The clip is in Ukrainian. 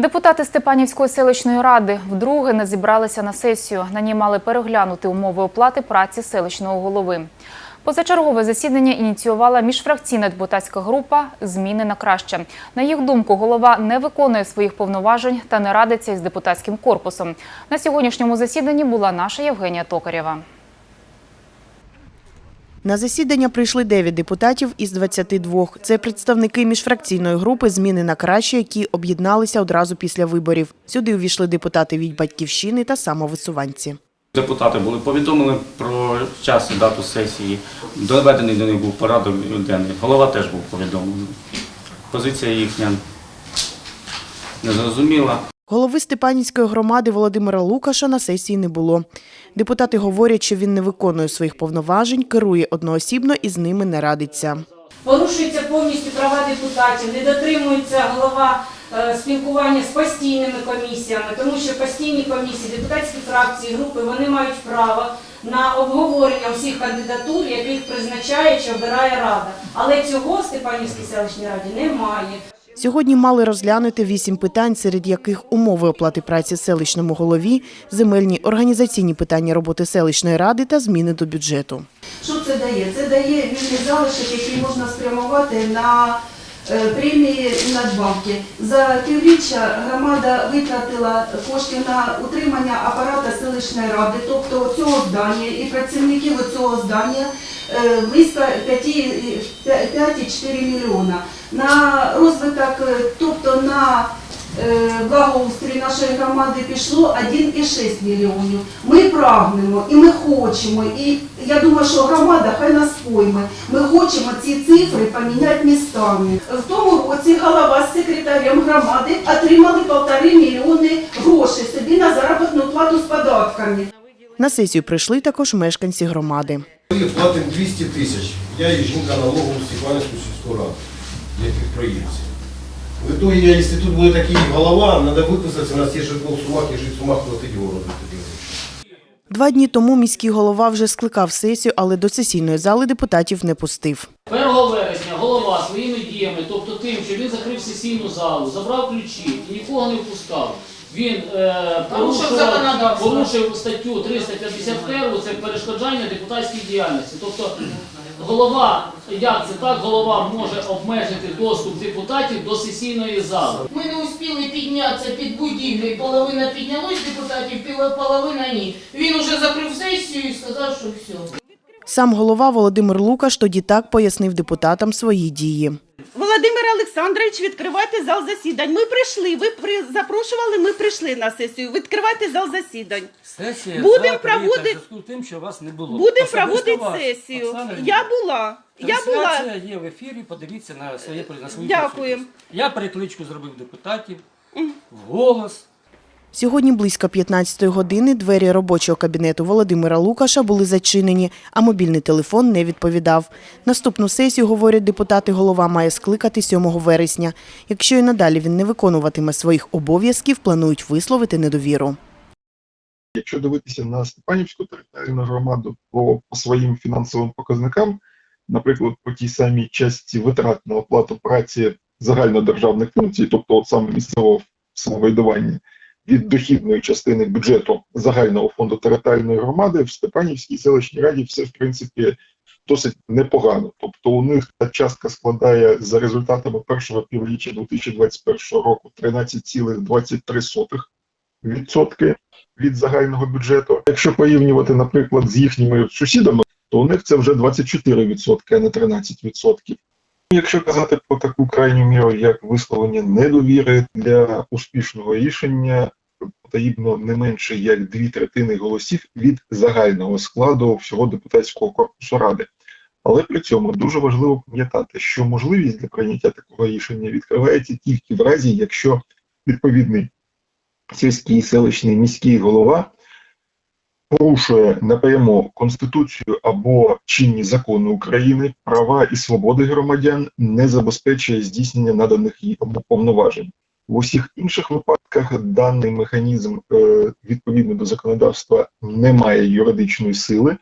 Депутати Степанівської селищної ради вдруге не зібралися на сесію. На ній мали переглянути умови оплати праці селищного голови. Позачергове засідання ініціювала міжфракційна депутатська група Зміни на краще. На їх думку, голова не виконує своїх повноважень та не радиться із депутатським корпусом. На сьогоднішньому засіданні була наша Євгенія Токарєва. На засідання прийшли 9 депутатів із 22. Це представники міжфракційної групи «Зміни на краще», які об'єдналися одразу після виборів. Сюди увійшли депутати від «Батьківщини» та самовисуванці. Депутати були повідомлені про час і дату сесії. Доведений до них був порядок денний. Голова теж був повідомлений. Позиція їхня незрозуміла. Голови Степанівської громади Володимира Лукаша на сесії не було. Депутати говорять, що він не виконує своїх повноважень, керує одноосібно і з ними не радиться. Порушуються повністю права депутатів, не дотримується голова е, спілкування з постійними комісіями, тому що постійні комісії, депутатські фракції, групи вони мають право на обговорення всіх кандидатур, яких призначає чи обирає рада. Але цього в Степанівській селищній раді немає. Сьогодні мали розглянути вісім питань, серед яких умови оплати праці селищному голові, земельні організаційні питання роботи селищної ради та зміни до бюджету. Що це дає? Це дає вільний залишок, який можна спрямувати на е, премії надбавки. За півріччя громада витратила кошти на утримання апарата селищної ради, тобто цього здання і працівників цього здання е, близько 5,4 мільйона. На розвиток, е, тобто на е, благоустрій нашої громади пішло 1,6 мільйонів. Ми прагнемо і ми хочемо, і я думаю, що громада хай нас пойме. Ми хочемо ці цифри поміняти містами. В тому році голова з секретарем громади отримали полтори мільйони грошей собі на заробітну плату з податками. На сесію прийшли також мешканці громади. Ми платимо 200 тисяч. Я і жінка налогову Степанівську сільську раду для підприємців. В итоге, я, якщо тут буде такий голова, треба виписатися, у нас є житло в Сумах, і жити в Сумах платить городу. Два дні тому міський голова вже скликав сесію, але до сесійної зали депутатів не пустив. 1 вересня голова своїми діями, тобто тим, що він закрив сесійну залу, забрав ключі і нікого не впускав. Він е, Порушив порушив, законодавство. порушив статтю 351, це перешкоджання депутатській діяльності. Тобто голова, як це так, голова може обмежити доступ депутатів до сесійної зали. Ми не успіли піднятися під будівлю, половина піднялась депутатів, піла- половина ні. Він уже закрив сесію і сказав, що все. Сам голова Володимир Лукаш тоді так пояснив депутатам свої дії. Володимир Олександрович, відкривайте зал засідань. Ми прийшли. Ви при... запрошували, ми прийшли на сесію. Відкривайте зал засідань. Сесія Будем завтра є, проводити- в зв'язку з тим, що вас не було. Будемо Особисто проводити вас, сесію. Оксана Я була. Я була. Трансляція є в ефірі, подивіться на своє на свою Дякую. присутність. Я перекличку зробив депутатів, в голос. Сьогодні близько 15-ї години двері робочого кабінету Володимира Лукаша були зачинені, а мобільний телефон не відповідав. Наступну сесію, говорять депутати, голова має скликати 7 вересня. Якщо і надалі він не виконуватиме своїх обов'язків, планують висловити недовіру. Якщо дивитися на Степанівську територіальну громаду по, по своїм фінансовим показникам, наприклад, по тій самій частці витрат на оплату праці загальнодержавних функцій, тобто от саме місцевого самоврядування, від дохідної частини бюджету загального фонду територіальної громади в Степанівській селищній раді все в принципі досить непогано. Тобто у них та частка складає за результатами першого півріччя 2021 року 13,23% відсотки від загального бюджету. Якщо порівнювати, наприклад, з їхніми сусідами, то у них це вже 24%, а не 13%. Якщо казати про таку крайню міру, як висловлення недовіри для успішного рішення, потрібно не менше як дві третини голосів від загального складу всього депутатського корпусу ради. Але при цьому дуже важливо пам'ятати, що можливість для прийняття такого рішення відкривається тільки в разі, якщо відповідний сільський, селищний, міський голова порушує напряму Конституцію або чинні закони України, права і свободи громадян, не забезпечує здійснення наданих йому повноважень. В усіх інших випадках даний механізм е, відповідно до законодавства не має юридичної сили,